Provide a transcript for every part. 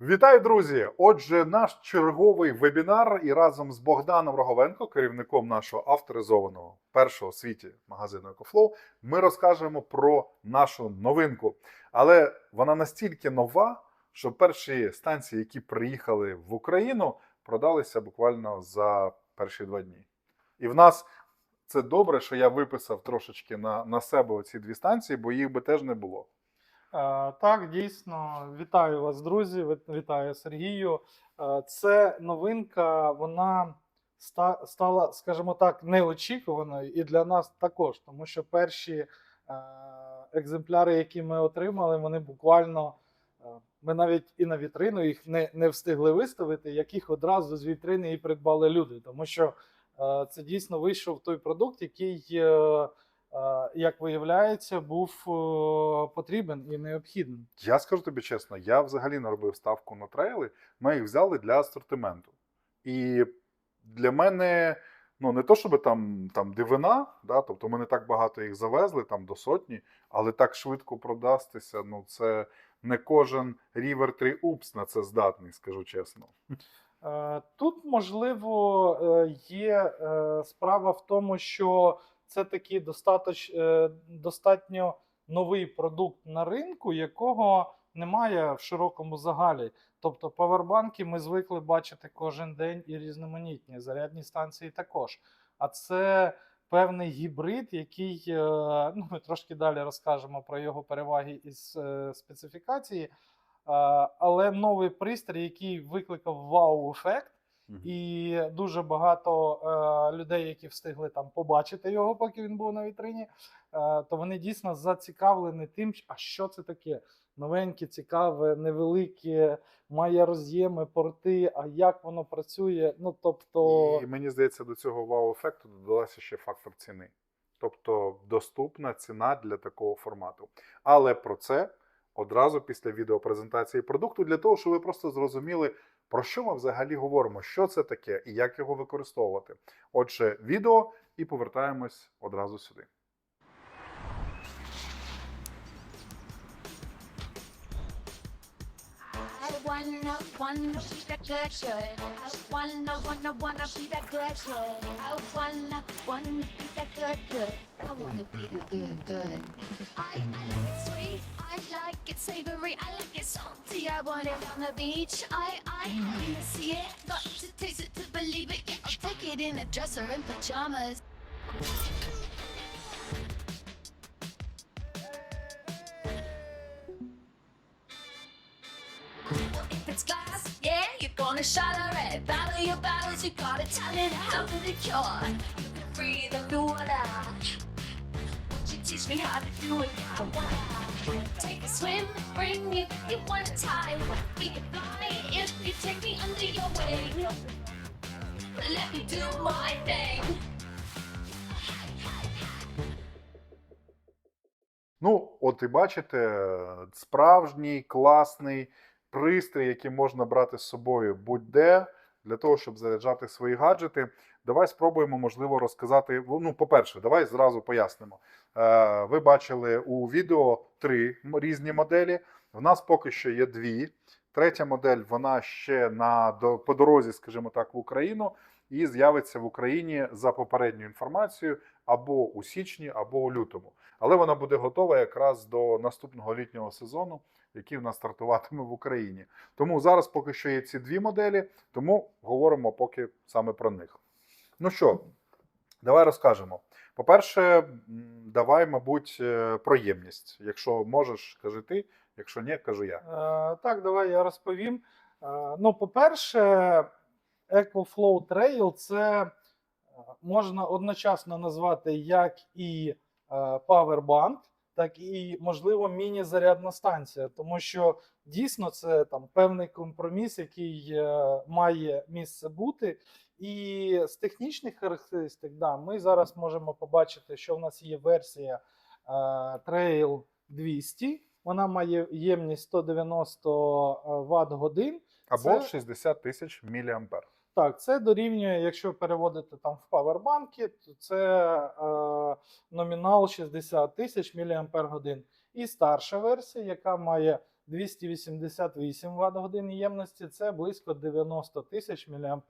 Вітаю, друзі! Отже, наш черговий вебінар і разом з Богданом Роговенко, керівником нашого авторизованого першого в світі магазину EcoFlow, ми розкажемо про нашу новинку. Але вона настільки нова, що перші станції, які приїхали в Україну, продалися буквально за перші два дні. І в нас це добре, що я виписав трошечки на, на себе оці дві станції, бо їх би теж не було. Е, Так, дійсно, вітаю вас, друзі. Вітаю Сергію. Е, Це новинка, вона стала, скажімо так, неочікуваною і для нас також, тому що перші е, екземпляри, які ми отримали, вони буквально. Ми навіть і на вітрину їх не, не встигли виставити, яких одразу з вітрини і придбали люди. Тому що е, це дійсно вийшов той продукт, який, е, як виявляється, був е, потрібен і необхідний. Я скажу тобі чесно, я взагалі не робив ставку на трейли. Ми їх взяли для асортименту. І для мене, ну не то, щоб там, там дивина, да, тобто ми не так багато їх завезли, там до сотні, але так швидко продастися. Ну, це не кожен River 3 Упс на це здатний, скажу чесно. Е, Тут, можливо, е, є е, справа в тому, що це такий достаточ, е, достатньо новий продукт на ринку, якого немає в широкому загалі. Тобто павербанки ми звикли бачити кожен день і різноманітні, зарядні станції також. А це певний гібрид, який е, ну, ми трошки далі розкажемо про його переваги із е, специфікації. Але новий пристрій, який викликав вау-ефект, і дуже багато е, людей, які встигли там побачити його, поки він був на вітрині, е, то вони дійсно зацікавлені тим, а що це таке. Новеньке, цікаве, невелике, має роз'єми, порти, а як воно працює. Ну тобто, І мені здається, до цього вау-ефекту додалася ще фактор ціни. Тобто доступна ціна для такого формату. Але про це одразу після відеопрезентації продукту, для того, щоб ви просто зрозуміли, про що ми взагалі говоримо, що це таке і як його використовувати. Отже, відео і повертаємось одразу сюди. I wanna, wanna wanna be that good shit. I wanna, wanna be that good good. I wanna be good good. I, I like it sweet, I like it savory, I like it salty. I want it on the beach. I, I wanna see it, got to taste it to believe it. Yeah, I'll take it in a dresser and pajamas. If it's glass, yeah, you're gonna shatter it. Battle your battles, you gotta tell it how to cure. You can breathe underwater. Teach me how to do it? I wanna Take a swim, bring me want to time. We can fly if you take me under your wing. Let me do my thing. Ну, от і бачите, справжній класний пристрій, який можна брати з собою будь-де для того, щоб заряджати свої гаджети. Давай спробуємо, можливо, розказати. Ну, по-перше, давай зразу пояснимо. Е, Ви бачили у відео три різні моделі. В нас поки що є дві. Третя модель, вона ще на по дорозі, скажімо так, в Україну, і з'явиться в Україні за попередньою інформацією або у січні, або у лютому. Але вона буде готова якраз до наступного літнього сезону, який в нас стартуватиме в Україні. Тому зараз поки що є ці дві моделі, тому говоримо поки саме про них. Ну що, давай розкажемо. По-перше, давай, мабуть, е, про ємність. Якщо можеш, кажи ти, якщо ні, кажу я. Е, Так, давай я розповім. Е, Ну, по-перше, EcoFlow Trail це е, можна одночасно назвати як і Powerbank, так і, можливо, міні-зарядна станція, тому що дійсно це там певний компроміс, який е, має місце бути. І з технічних характеристик, да, ми зараз можемо побачити, що в нас є версія е, Trail 200. Вона має ємність 190 Вт годин. Або Це- 60 тисяч міліампер. Так, це дорівнює, якщо переводити там в павербанки, то це е, номінал 60 тисяч мАч. І старша версія, яка має 288 Вт годин ємності, це близько 90 тисяч мАч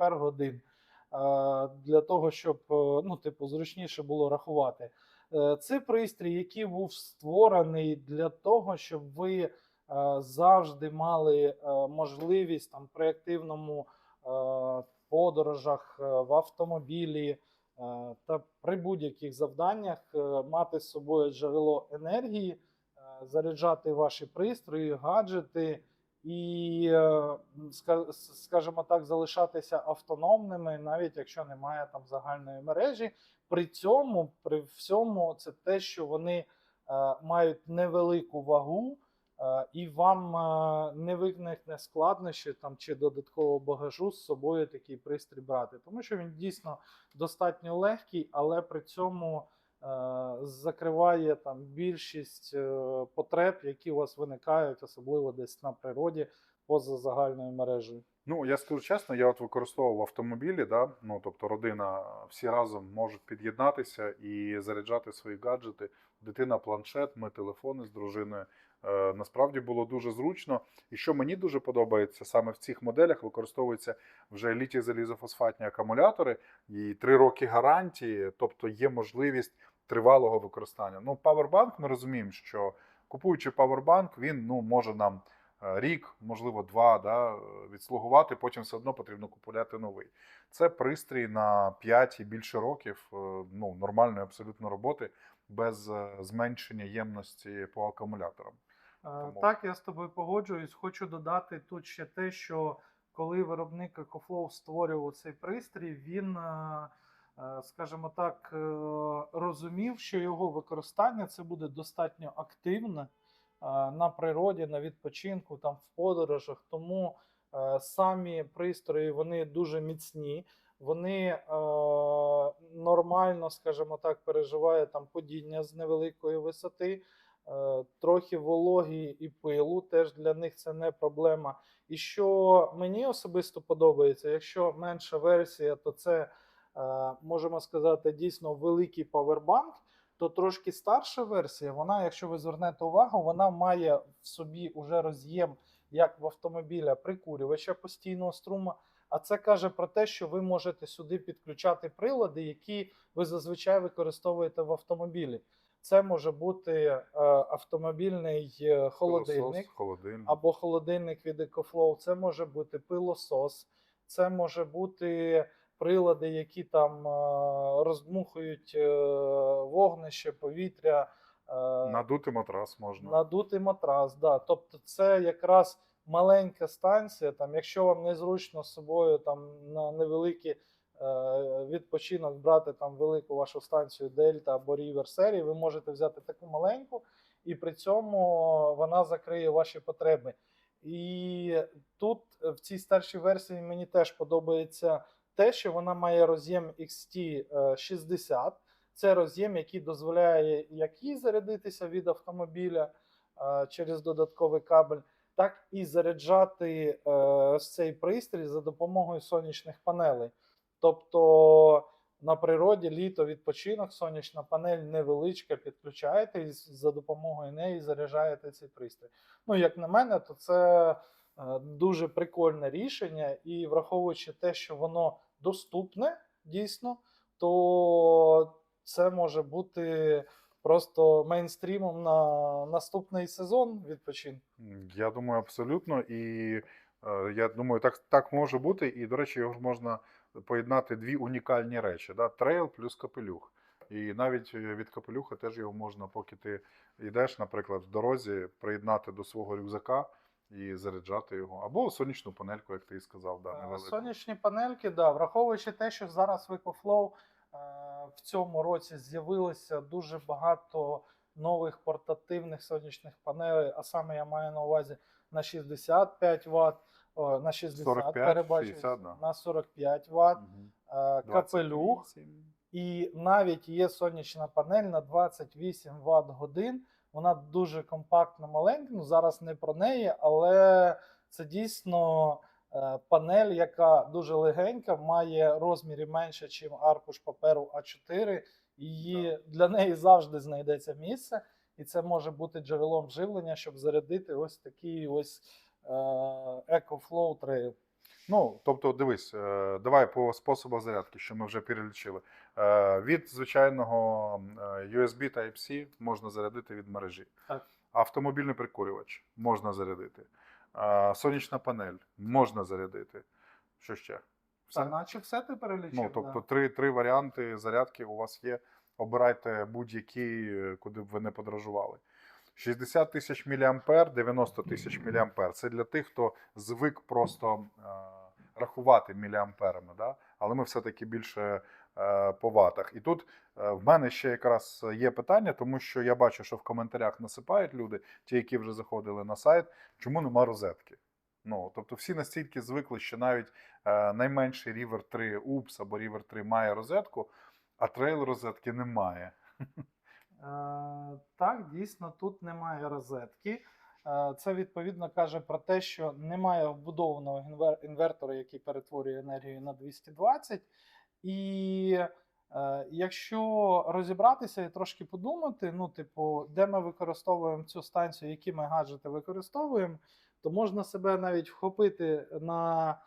для того, щоб е, ну, типу, зручніше було рахувати. Е, Це пристрій, який був створений для того, щоб ви е, завжди мали можливість там при активному подорожах в автомобілі та при будь-яких завданнях мати з собою джерело енергії, заряджати ваші пристрої, гаджети і, е, скажімо так, залишатися автономними, навіть якщо немає там загальної мережі. При цьому, при всьому, це те, що вони е, мають невелику вагу, е, і вам не виникне складнощі там чи додаткового багажу з собою такий пристрій брати, тому що він дійсно достатньо легкий, але при цьому закриває там більшість е, потреб, які у вас виникають, особливо десь на природі поза загальною мережею. Ну, я скажу чесно, я от використовував автомобілі, да? ну, тобто родина, всі разом можуть під'єднатися і заряджати свої гаджети. Дитина планшет, ми телефони з дружиною. Е, насправді було дуже зручно. І що мені дуже подобається, саме в цих моделях використовуються вже літій залізофосфатні акумулятори і три роки гарантії, тобто є можливість тривалого використання. Ну, павербанк, ми розуміємо, що купуючи павербанк, він ну, може нам е, рік, можливо, два да, відслугувати, потім все одно потрібно купувати новий. Це пристрій на 5 і більше років е, ну, нормальної абсолютно роботи без зменшення ємності по акумуляторам. Е, Тому- Так, я з тобою погоджуюсь. Хочу додати тут ще те, що коли виробник EcoFlow створював цей пристрій, він, е, е, скажімо так, розумів, що його використання це буде достатньо активне на природі, на відпочинку, там в подорожах. Тому самі пристрої вони дуже міцні. Вони е, нормально, скажімо так, переживають там падіння з невеликої висоти. Е, трохи вологі і пилу, теж для них це не проблема. І що мені особисто подобається, якщо менша версія, то це е, можемо сказати дійсно великий павербанк. То трошки старша версія, вона, якщо ви звернете увагу, вона має в собі уже роз'єм як в автомобіля прикурювача постійного струму. А це каже про те, що ви можете сюди підключати прилади, які ви зазвичай використовуєте в автомобілі. Це може бути е, автомобільний е, холодильник Пилосос, холодильник. або холодильник від EcoFlow, це може бути пилосос, це може бути прилади, які там е, роздмухують вогнище, повітря, Надути матрас можна. надутий матрас. Да. Тобто це якраз маленька станція. Там, якщо вам незручно з собою там, на невеликий е, відпочинок брати там велику вашу станцію Дельта або Рівер серії, ви можете взяти таку маленьку, і при цьому вона закриє ваші потреби. І тут е, в цій старшій версії мені теж подобається те, що вона має роз'єм XT60. Це роз'єм, який дозволяє як і зарядитися від автомобіля е, через додатковий кабель, так і заряджати е, ось цей пристрій за допомогою сонячних панелей. Тобто на природі літо відпочинок, сонячна панель невеличка, підключаєте і за допомогою неї заряджаєте цей пристрій. Ну, як на мене, то це е, дуже прикольне рішення, і враховуючи те, що воно доступне дійсно, то це може бути просто мейнстрімом на наступний сезон відпочинку. Я думаю, абсолютно. І е, я думаю, так, так може бути. І, до речі, його ж можна поєднати дві унікальні речі: да? трейл плюс капелюх. І навіть е, від капелюха теж його можна, поки ти йдеш, наприклад, в дорозі, приєднати до свого рюкзака і заряджати його. Або сонячну панельку, як ти і сказав, да, Е, невелику. Сонячні панельки, да, враховуючи те, що зараз в EcoFlow е, в цьому році з'явилося дуже багато нових портативних сонячних панелей, а саме я маю на увазі на 65 Вт, о, на 60, 45, перебачусь, 60, да. на 45 Вт, е, капелюх, 28. і навіть є сонячна панель на 28 Вт годин. Вона дуже компактна, маленька. Ну зараз не про неї, але це дійсно е, панель, яка дуже легенька, має розмірі менше, ніж аркуш паперу А4. Її для неї завжди знайдеться місце. і це може бути джерелом живлення, щоб зарядити ось такий ось EcoFlow Trail. Ну, тобто, дивись, е, давай по способу зарядки, що ми вже перелічили. Е, Від звичайного е, USB Type-C можна зарядити від мережі. Так. Автомобільний прикурювач можна зарядити. Е, Сонячна панель можна зарядити. Що ще? Все? Та наче все ти перелічив. Ну, да. тобто, три, три варіанти зарядки у вас є. Обирайте будь-який, е, куди б ви не подорожували. 60 тисяч мА, 90 тисяч мА. Це для тих, хто звик просто е, рахувати міліамперами, да? але ми все-таки більше е, по ватах. І тут е, в мене ще якраз є питання, тому що я бачу, що в коментарях насипають люди, ті, які вже заходили на сайт, чому нема розетки. Ну, тобто всі настільки звикли, що навіть е, найменший River 3 UPS або River 3 має розетку, а трейл розетки немає. Е, Так, дійсно, тут немає розетки. Е, Це відповідно каже про те, що немає вбудованого інвертора, який перетворює енергію на 220. І е, якщо розібратися і трошки подумати, ну, типу, де ми використовуємо цю станцію, які ми гаджети використовуємо, то можна себе навіть вхопити на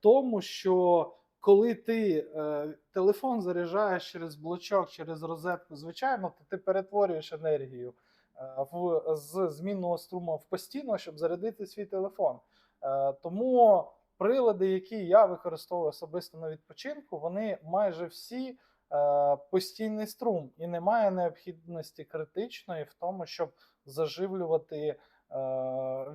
тому, що коли ти е, телефон заряджаєш через блочок, через розетку, звичайно, то ти перетворюєш енергію е, в, з змінного струму в постійно, щоб зарядити свій телефон. Е, тому прилади, які я використовую особисто на відпочинку, вони майже всі е, постійний струм, і немає необхідності критичної в тому, щоб заживлювати е,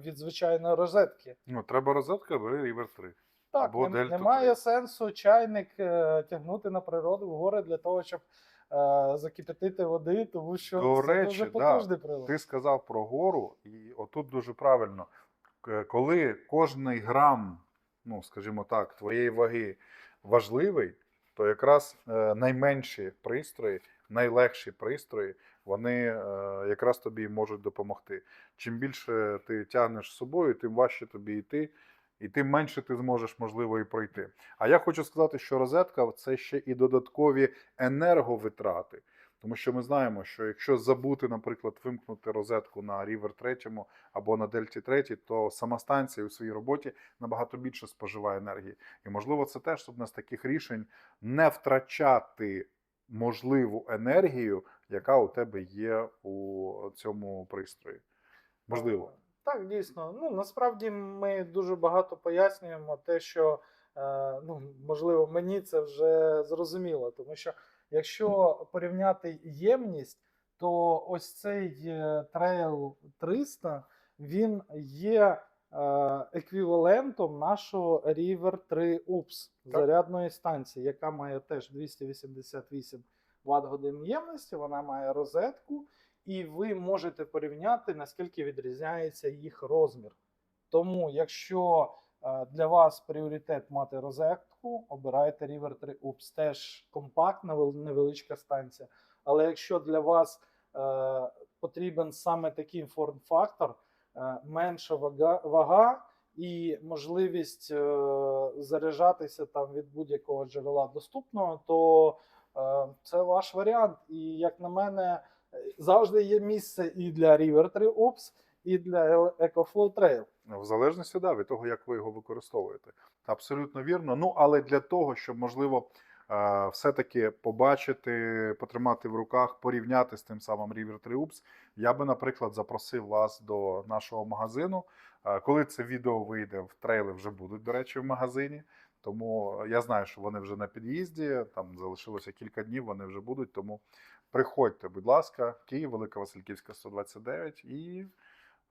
від звичайної розетки. Ну, треба розетка, бери River 3. Так, Або нем- немає 3. сенсу чайник е, тягнути на природу в гори для того, щоб е, закипятити води, тому що До це речі, дуже да, потужний прилад. Ти сказав про гору, і отут дуже правильно. Коли кожний грам, ну скажімо так, твоєї ваги важливий, то якраз е, найменші пристрої, найлегші пристрої, вони е, якраз тобі можуть допомогти. Чим більше ти тягнеш з собою, тим важче тобі йти, і тим менше ти зможеш, можливо, і пройти. А я хочу сказати, що розетка це ще і додаткові енерговитрати. Тому що ми знаємо, що якщо забути, наприклад, вимкнути розетку на River 3 або на Дельті 3, то сама станція у своїй роботі набагато більше споживає енергії. І можливо, це теж одне з таких рішень не втрачати можливу енергію, яка у тебе є у цьому пристрої. Можливо. Так, дійсно. Ну насправді ми дуже багато пояснюємо те, що е, ну, можливо, мені це вже зрозуміло, тому що якщо порівняти ємність, то ось цей е, Trail 300 він є е, еквівалентом нашого River 3 UPS зарядної станції, яка має теж 288 Вт годин ємності, вона має розетку і ви можете порівняти, наскільки відрізняється їх розмір. Тому, якщо е, для вас пріоритет мати розетку, обирайте River 3 UPS. Теж компактна, вел- невеличка станція. Але якщо для вас е, потрібен саме такий форм-фактор, е, менша вага, вага і можливість е, заряджатися там від будь-якого джерела доступного, то е, це ваш варіант. І як на мене, завжди є місце і для River 3 UPS, і для EcoFlow Trail. В залежності да, від того, як ви його використовуєте. Абсолютно вірно. Ну, але для того, щоб, можливо, е, все-таки побачити, потримати в руках, порівняти з тим самим River 3 UPS, я би, наприклад, запросив вас до нашого магазину. Е, Коли це відео вийде, в трейли вже будуть, до речі, в магазині. Тому я знаю, що вони вже на під'їзді, там залишилося кілька днів, вони вже будуть. Тому приходьте, будь ласка, Київ, Велика Васильківська, 129 і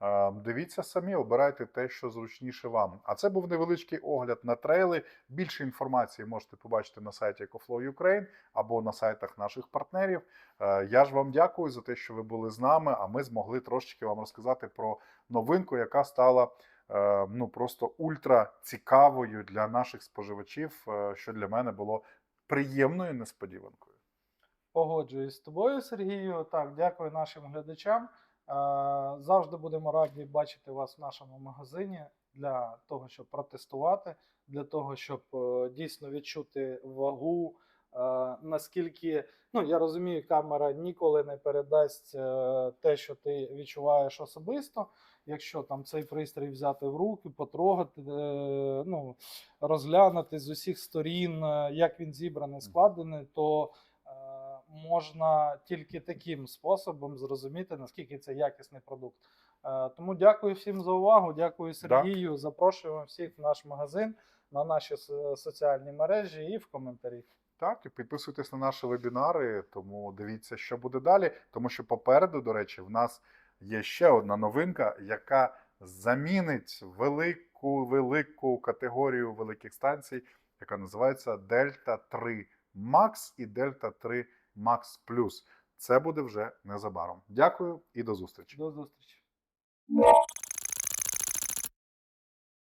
Е, Дивіться самі, обирайте те, що зручніше вам. А це був невеличкий огляд на трейли. Більше інформації можете побачити на сайті EcoFlow Ukraine або на сайтах наших партнерів. Е, Я ж вам дякую за те, що ви були з нами. А ми змогли трошечки вам розказати про новинку, яка стала е, ну просто ультра цікавою для наших споживачів, е, що для мене було приємною несподіванкою. Погоджуюсь з тобою, Сергію. Так, дякую нашим глядачам. Е, Завжди будемо раді бачити вас в нашому магазині для того, щоб протестувати, для того, щоб е, дійсно відчути вагу Е, наскільки, ну я розумію, камера ніколи не передасть те, що ти відчуваєш особисто. Якщо там цей пристрій взяти в руки, потрогати, ну, розглянути з усіх сторін, як він зібраний, складений, то можна тільки таким способом зрозуміти, наскільки це якісний продукт. Е, Тому дякую всім за увагу. Дякую Сергію. Запрошуємо всіх в наш магазин, на наші соціальні мережі і в коментарі. Так, і підписуйтесь на наші вебінари, тому дивіться, що буде далі. Тому що попереду, до речі, в нас є ще одна новинка, яка замінить велику велику категорію великих станцій, яка називається Delta 3 Max і Delta 3 Max Plus. Це буде вже незабаром. Дякую і до зустрічі. До зустрічі.